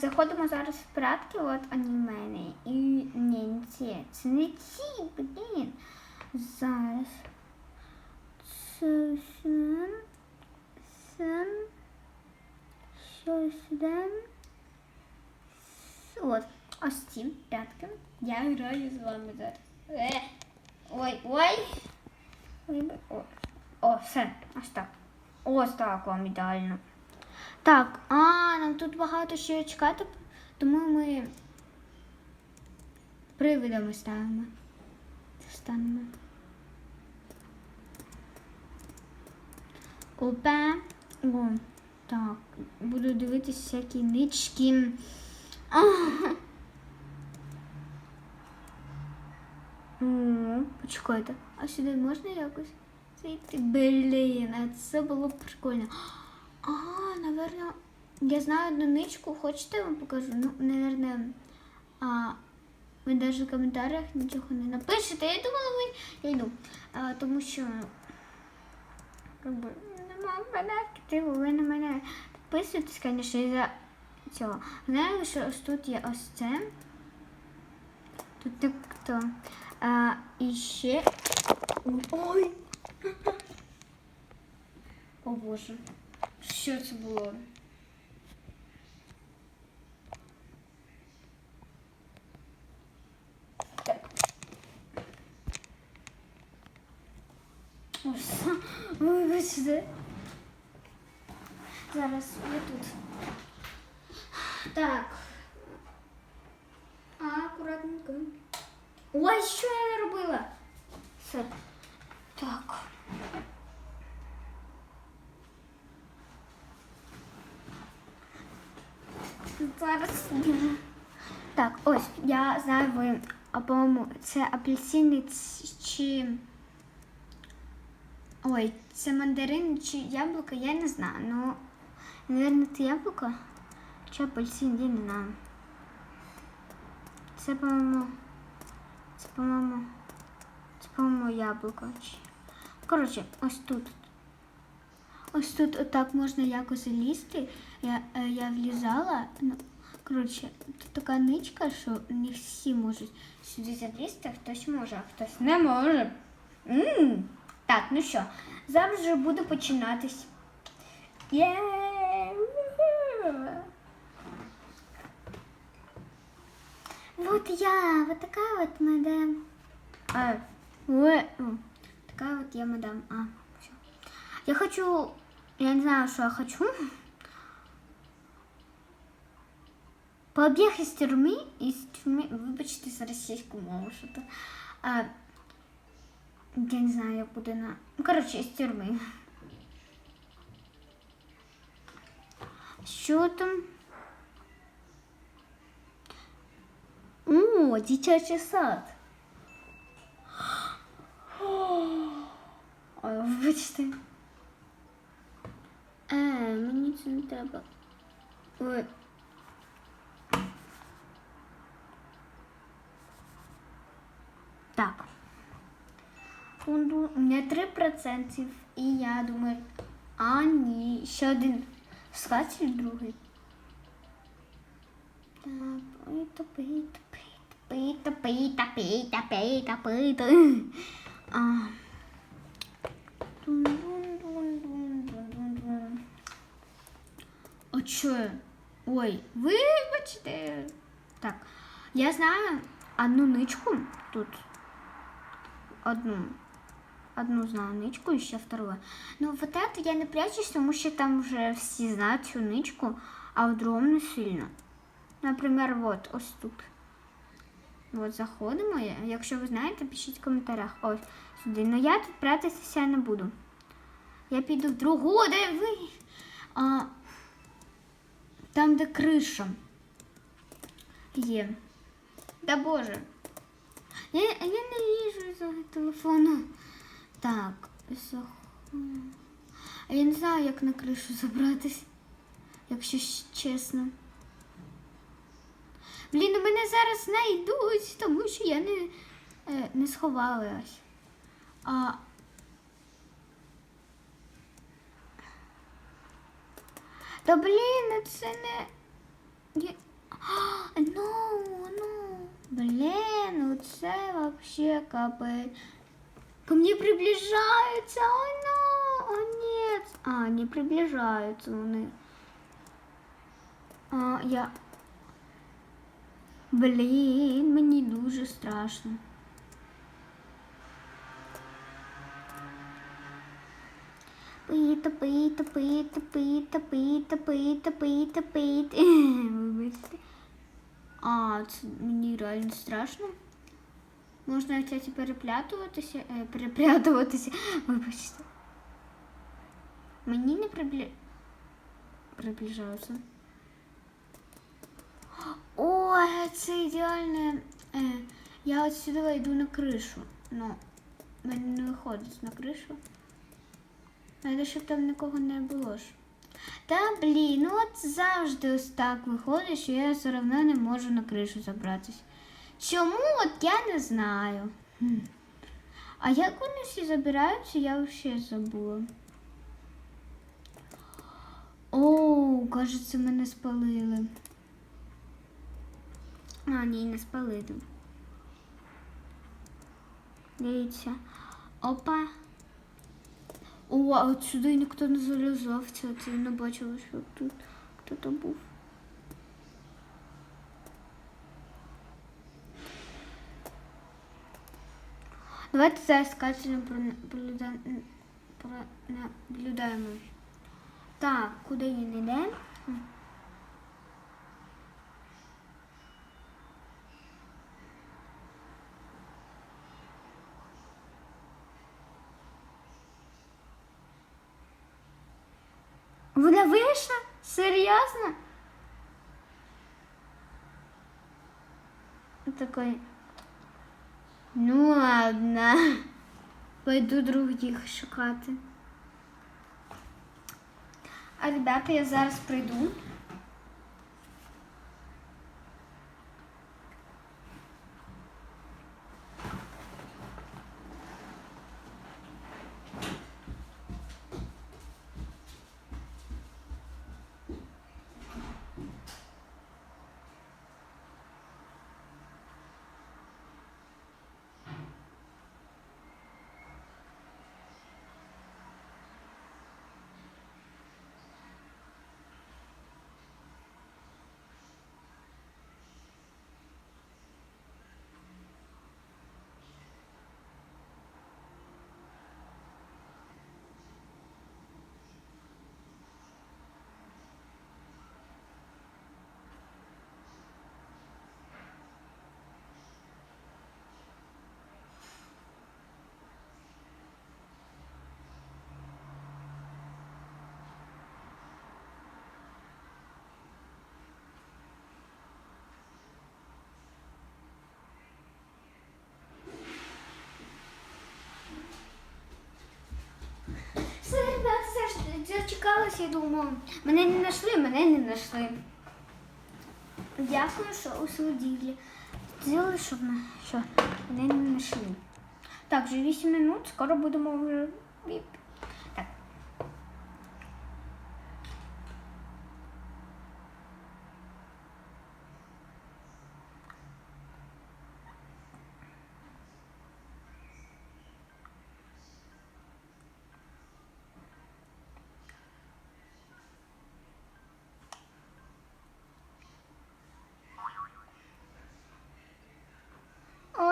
Заходимо зараз в прятки, от вони в мене. І ні, не ці. Це не ці, блін. Зараз. Це сюди. Сам. Що сюди. От. Ось ці прятки. Я граю з вами зараз. Е. Ой, ой. О, все, ось так. Ось так вам ідеально. Так, а, нам тут багато ще чекати, тому ми привидами ставимо. Станемо. Опа. О, так, буду дивитися всякі нички. О, почекайте, а сюди можна якось? Блін, а це було прикольно. А, наверное, я знаю одну ничку. Хочете я вам покажу? Ну, наверное, а, ви навіть в коментарях нічого не напишете. Я думала, ви я йду. А, тому що как би, нема мене активу, ви на мене підписуєтесь, звісно, і за цього. Знаю, що ось тут є ось це. Тут так то. А, і ще. Ой! О боже. Що це було? Так. Ось, Вибачте. Зараз я тут. Так. Акуратненько. Ой, що я робила? Все. Так. Зараз. Так, ось, я знаю, ви, по-моєму, це апельсини чи. Ой, це мандарин чи яблуко, я не знаю. Ну, наверное, це яблуко чи апельсин, я не знаю. Це, по-моєму, це, по-моєму, це, по-моєму, яблуко. Коротше, ось тут. Ось тут отак можна якось залізти. Я, е, я влізала. Ну, коротше, тут така ничка, що не всі можуть сюди залізти, а хтось може, а хтось не може. м Так, ну що, зараз вже буде починатись. Є! Вот я, вот такая вот мадам. А, вы, м, такая вот я мадам. А, всё. Я хочу, я не знаю, что я хочу. Побіг із тюрми, із тюрми, вибачте за російську мову, що то. А, я не знаю, як буде на. Ну, коротше, із тюрми. Що там? О, дитячий сад. Ой, вибачте. А, мені це не треба. Ой. Так. У мене 3%, і я думаю, а ні, ще один склад чи другий. Так, ой, топи, топи, топи, топи, топи, топи, топи. А. Тунду. Чо? Ой, вибачте. Так, я знаю одну ничку тут. Одну. Одну знаю ничку, і ще вторую. Ну, вот это я не прячусь, тому що там вже всі знають цю ничку, а в другому не сильно. Наприклад, вот, ось тут. От заходимо. Якщо ви знаєте, пишіть в коментарях. Ось сюди. Ну я тут прятатися не буду. Я піду в другу, де ви. А, там, де криша. Є. Да боже. Я, я не вижу за телефону. Так. А я не знаю, як на кришу забратись, якщо чесно. Блін, у мене зараз знайдуть, тому що я не, е, не сховалась. А... Та блін, це не... А, ну, ну, блин ну це вообще капы Ко мне приближаются ой, ну, о, нет. А, не приближаются вони. А, я... Блін, мені дуже страшно. Пита, пита, пита, пита, пита, пита, пита. Вибачте. А, це мені реально страшно. Можна, кстати, переплятуватися, е, переплятуватися, вибачте. Мені не приблі... приближаються. О, це ідеально. Е, я от сюди йду на кришу. Ну, в мене не виходить на кришу. Треба, щоб там нікого не було ж. Та блін, ну от завжди ось так виходить, що я все одно не можу на кришу забратись. Чому? От я не знаю. А як вони всі забираються, я взагалі забула. О, кажеться, мене спалили. А, ні, не спалили. Дивіться. Опа. О, а от сюди ніхто не залізав. Це я не бачила, що тут хто-то був. Давайте зараз качественно пронаблюдаємо. Так, куди він йде? Такой. Ну ладно. Пойду других шукати. А ребята, я зараз прийду. Все, ребята, все зачекалася і думаю, мене не знайшли, мене не знайшли. Дякую, що щоб на- що мене не знайшли. Так, вже 8 минут, скоро будемо вже.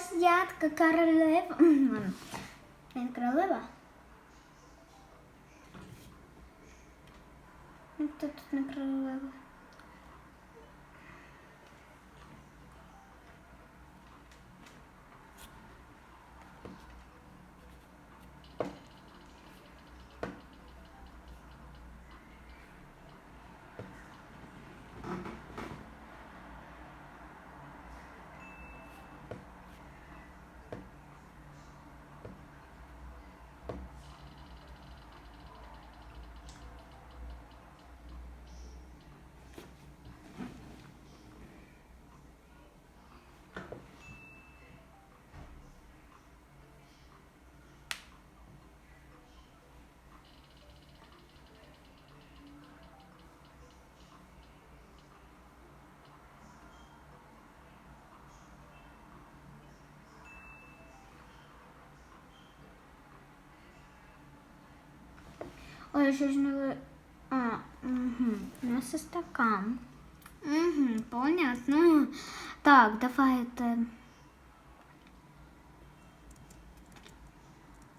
Ось королева. Не королева. Кто тут не королева? Ой, що ж не ви. А, угу. У нас і стакан. Угу, понятно. Так, давайте.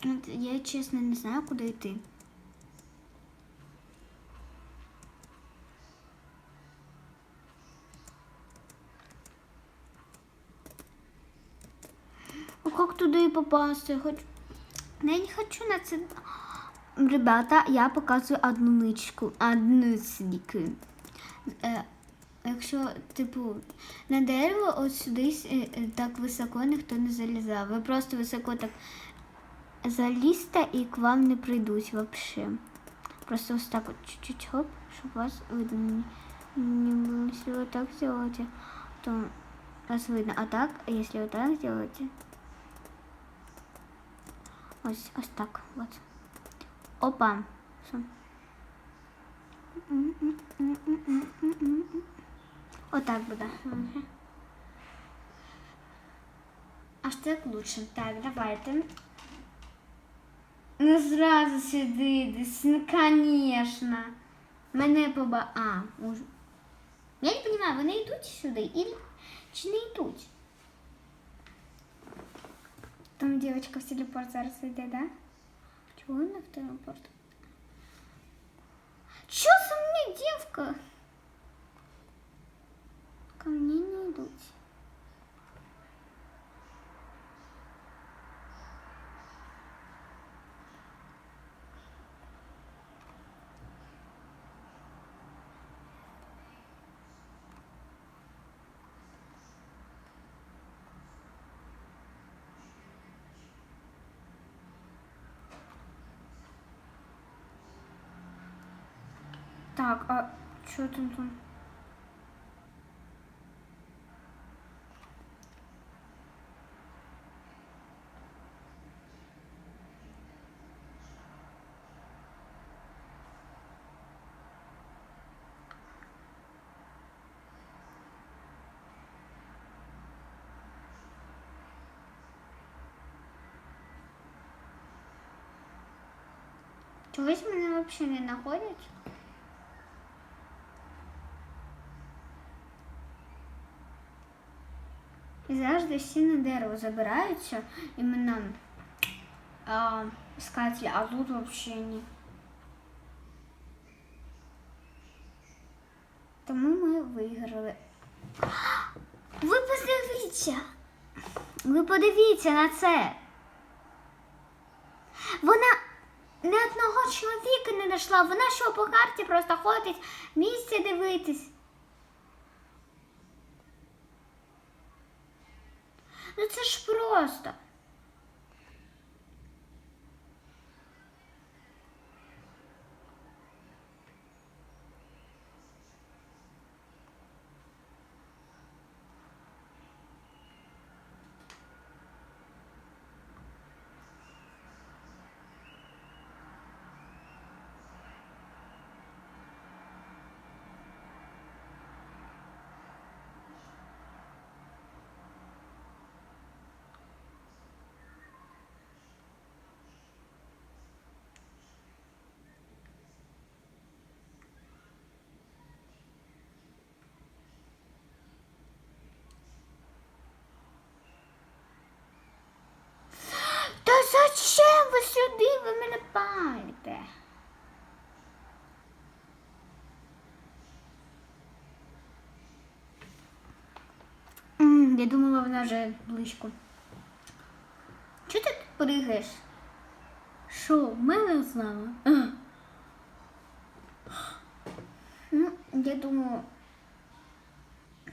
От Я чесно не знаю, куди йти. А как туда и попасть? Я хочу... Ну, Я не хочу на це. Ребята, я показую одну ничку, одну сліку. Е, якщо, типу, на дерево от сюди е, е, так високо ніхто не залізав. Ви просто високо так залізьте і к вам не прийдуть вообще. Просто ось так от чуть-чуть хоп, щоб вас видно не, было. Если вот так сделаете, то вас видно. А так, если вот так сделаете, ось, ось так, вот. Опа. Все. Отак буде. Мгм. Аж так лучше. Так, давайте. Ну зразу сюди десь, ну конечно. Мене поба... А, уж... Я не понимаю, вони йдуть сюди или... чи не йдуть? Там девочка в телепорт зараз йде, да? Чего второй порт. Чё со мной, девка? Ко мне не идут. Так, а что там там? Чогось мене вообще не находять? І завжди всі на дерево забираються іменно а, искатели, а тут вообще ні. Тому ми виграли. Ви подивіться! Ви подивіться на це. Вона ні одного чоловіка не знайшла. Вона що по карті просто ходить місце дивитись. Ну це ж просто. Зачем ви сюди? Ви мене палите? Я думала, вона вже близько. Чого ти пригаєш? Що, мене вами? Ну, я думаю,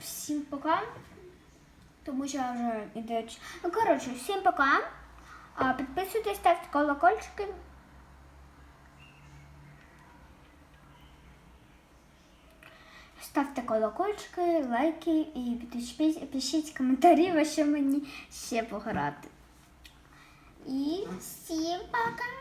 всім пока. Тому що вже іде. ч- Ну, коротше, всім пока. А, Підписуйтесь, ставте колокольчики. Ставте колокольчики, лайки і пишіть, коментарі, що мені ще пограти. І всім пока!